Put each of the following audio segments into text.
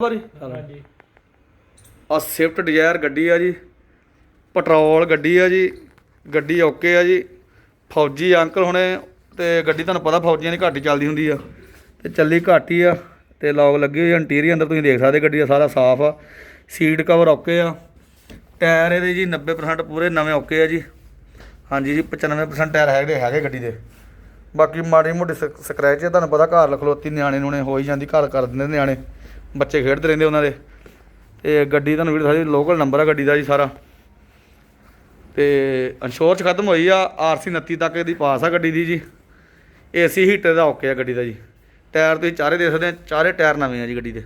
ਵਾਰੀ ਹਾਂਜੀ। ਆ ਸਵਿਫਟ ਡਿਜ਼ਾਇਰ ਗੱਡੀ ਆ ਜੀ ਪੈਟਰੋਲ ਗੱਡੀ ਆ ਜੀ ਗੱਡੀ ਓਕੇ ਆ ਜੀ ਫੌਜੀ ਅੰਕਲ ਹੁਣੇ ਤੇ ਗੱਡੀ ਤੁਹਾਨੂੰ ਪਤਾ ਫੌਜੀਆਂ ਦੀ ਘੱਟ ਹੀ ਚੱਲਦੀ ਹੁੰਦੀ ਆ ਤੇ ਚੱਲੀ ਘੱਟ ਹੀ ਆ ਤੇ ਲੌਗ ਲੱਗੇ ਹੋਏ ਇੰਟੀਰੀਅਰ ਅੰਦਰ ਤੁਸੀਂ ਦੇਖ ਸਕਦੇ ਗੱਡੀ ਦਾ ਸਾਰਾ ਸਾਫ਼ ਆ ਸੀਟ ਕਵਰ ਓਕੇ ਆ ਟਾਇਰ ਇਹਦੇ ਜੀ 90% ਪੂਰੇ ਨਵੇਂ ਓਕੇ ਆ ਜੀ ਹਾਂਜੀ ਜੀ 95% ਟਾਇਰ ਹੈਗੇ ਹੈਗੇ ਗੱਡੀ ਦੇ ਬਾਕੀ ਮਾੜੀ ਮੋਟੀ ਸਕ- ਸਕ੍ਰੈਚ ਤੁਹਾਨੂੰ ਪਤਾ ਘਰ ਲਖਲੋਤੀ ਨਿਆਣੇ ਨੂਣੇ ਹੋ ਹੀ ਜਾਂਦੀ ਘਰ ਕਰ ਦਿੰਦੇ ਨਿਆਣੇ। ਬੱਚੇ ਖੇਡਦੇ ਰਹਿੰਦੇ ਉਹਨਾਂ ਦੇ। ਤੇ ਗੱਡੀ ਤੁਹਾਨੂੰ ਵੀਰ ਸਾਰੀ ਲੋਕਲ ਨੰਬਰ ਆ ਗੱਡੀ ਦਾ ਜੀ ਸਾਰਾ। ਤੇ ਇੰਸ਼ੋਰੈਂਸ ਖਤਮ ਹੋਈ ਆ ਆਰਸੀ 29 ਤੱਕ ਇਹਦੀ ਪਾਸ ਆ ਗੱਡੀ ਦੀ ਜੀ। ਏਸੀ ਹੀਟਰ ਦਾ ਓਕੇ ਆ ਗੱਡੀ ਦਾ ਜੀ। ਟਾਇਰ ਤੁਸੀਂ ਚਾਰੇ ਦੇਖ ਸਕਦੇ ਆ ਚਾਰੇ ਟਾਇਰ ਨਵੇਂ ਆ ਜੀ ਗੱਡੀ ਦੇ।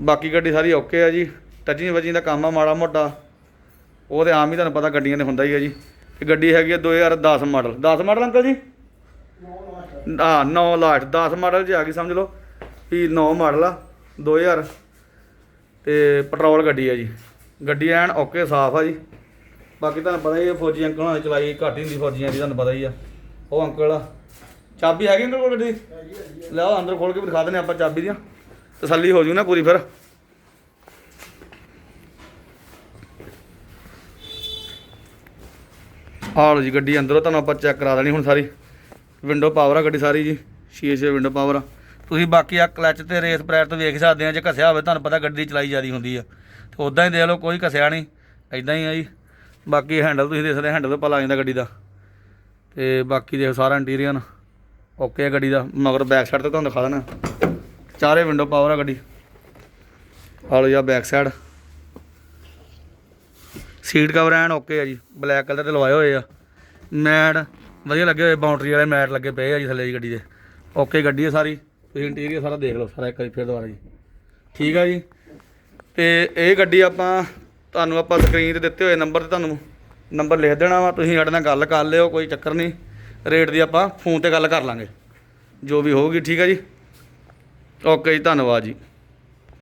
ਬਾਕੀ ਗੱਡੀ ਸਾਰੀ ਓਕੇ ਆ ਜੀ। ਟੱਚਿੰਗ ਵਜਿੰਗ ਦਾ ਕੰਮ ਆ ਮਾੜਾ ਮੋਟਾ। ਉਹ ਤੇ ਆਮ ਹੀ ਤੁਹਾਨੂੰ ਪਤਾ ਗੱਡੀਆਂ ਦੇ ਹੁੰਦਾ ਹੀ ਆ ਜੀ। ਤੇ ਗੱਡੀ ਹੈਗੀ ਆ 2010 ਮਾਡਲ। 10 ਮਾਡਲ ਅੰਕਲ ਜੀ? ਹਾਂ 9 ਲਾਟ 10 ਮਾਡਲ ਜੀ ਆ ਗਈ ਸਮਝ ਲਓ। ਵੀ 9 ਮਾਡਲ ਆ 2000 ਤੇ ਪੈਟਰੋਲ ਗੱਡੀ ਆ ਜੀ। ਗੱਡੀ ਐਨ ਓਕੇ, ਸਾਫ਼ ਆ ਜੀ। ਬਾਕੀ ਤੁਹਾਨੂੰ ਪਤਾ ਹੀ ਹੈ ਫੌਜੀ ਅੰਕਲ ਨਾਲ ਚਲਾਈ ਘੱਟ ਹੀ ਹੁੰਦੀ ਫੌਜੀਆਂ ਦੀ, ਤੁਹਾਨੂੰ ਪਤਾ ਹੀ ਆ। ਉਹ ਅੰਕਲ ਆ। ਚਾਬੀ ਹੈਗੀ ਅੰਕਲ ਕੋਲ ਗੱਡੀ? ਦੀ ਅੰਦਰ ਖੋਲ ਕੇ ਵੀ ਦਿਖਾ ਦਿੰਦੇ ਆਪਾਂ ਚਾਬੀ ਦੀਆਂ। ਤਸੱਲੀ ਹੋ ਜੂ ਨਾ ਪੂਰੀ ਫਿਰ। ਆਹ ਲਓ ਜੀ ਗੱਡੀ ਅੰਦਰੋਂ, ਤੁਹਾਨੂੰ ਆਪਾਂ ਚੈੱਕ ਕਰਾ ਦੇਣੀ ਹੁਣ ਸਾਰੀ। ਵਿੰਡੋ ਪਾਵਰ ਆ ਗੱਡੀ ਸਾਰੀ ਜੀ। ਸ਼ੀਸ਼ੇ ਵਿੰਡੋ ਪਾਵਰ ਆ। ਤੁਸੀਂ ਬਾਕੀ ਆ ਕਲੱਚ ਤੇ ਰੇਸ ਪੈਰ ਤੋਂ ਵੇਖ ਸਕਦੇ ਆ, ਜੇ ਘਸਿਆ ਹੋਵੇ ਤੁਹਾਨੂੰ ਪਤਾ ਗੱਡੀ ਚਲਾਈ ਜਿਆਦੀ ਹੁੰਦੀ ਆ। ਤੇ ਉਦਾਂ ਹੀ ਦੇਖ ਲਓ, ਕੋਈ ਘਸਿਆ ਨਹੀਂ ਐਦਾਂ ਹੀ ਆ ਜੀ। ਬਾਕੀ ਹੈਂਡਲ ਤੁਸੀਂ ਦੇਖ ਸਕਦੇ ਹੈਂਡਲ ਤੋਂ ਪਤਾ ਲੱਗ ਜਾਂਦਾ ਗੱਡੀ ਦਾ। ਤੇ ਬਾਕੀ ਦੇਖੋ ਸਾਰਾ ਇੰਟੀਰੀਅਰ ਓਕੇ ਆ ਗੱਡੀ ਦਾ, ਮਗਰ ਬੈਕ ਸਾਈਡ ਤੇ ਤੁਹਾਨੂੰ ਦਿਖਾ ਦੇਣਾ। ਚਾਰੇ ਵਿੰਡੋ ਪਾਵਰ ਆ ਗੱਡੀ। ਆਹ ਲਓ ਜੀ ਬੈਕ ਸਾਈਡ ਸੀਟ ਕਵਰ ਐਨ ਓਕੇ ਆ ਜੀ ਬਲੈਕ ਕਲਰ ਦੇ ਲਵਾਏ ਹੋਏ ਆ। ਮੈਟ ਵਧੀਆ ਲੱਗੇ ਹੋਏ ਬਾਉਂਡਰੀ ਵਾਲੇ ਮੈਟ ਲੱਗੇ ਪਏ ਆ ਜੀ ਥੱਲੇ ਜੀ ਗੱਡੀ ਦੇ। ਓਕੇ ਗੱਡੀ ਆ ਸਾਰੀ। ਤੁਸੀਂ ਇੰਟੀਰੀਅਰ ਸਾਰਾ ਦੇਖ ਲਓ, ਸਾਰਾ ਇੱਕ ਵਾਰੀ ਫਿਰ ਦੁਬਾਰਾ ਜੀ। ਠੀਕ ਆ ਜੀ। ਤੇ ਇਹ ਗੱਡੀ ਆਪਾਂ, ਤੁਹਾਨੂੰ ਆਪਾਂ ਸਕਰੀਨ ਤੇ ਦਿੱਤੇ ਹੋਏ ਨੰਬਰ ਤੇ ਤੁਹਾਨੂੰ ਨੰਬਰ ਲਿਖ ਦੇਣਾ ਵਾ। ਤੁਸੀਂ ਸਾਡੇ ਨਾਲ ਗੱਲ ਕਰ ਲਿਓ, ਕੋਈ ਚੱਕਰ ਨਹੀਂ। ਰੇਟ ਦੀ ਆਪਾਂ ਫੋਨ ਤੇ ਗੱਲ ਕਰ ਲਾਂਗੇ। ਜੋ ਵੀ ਹੋਊਗੀ, ਠੀਕ ਆ ਜੀ। ਓਕੇ ਜੀ, ਧੰਨਵਾਦ ਜੀ।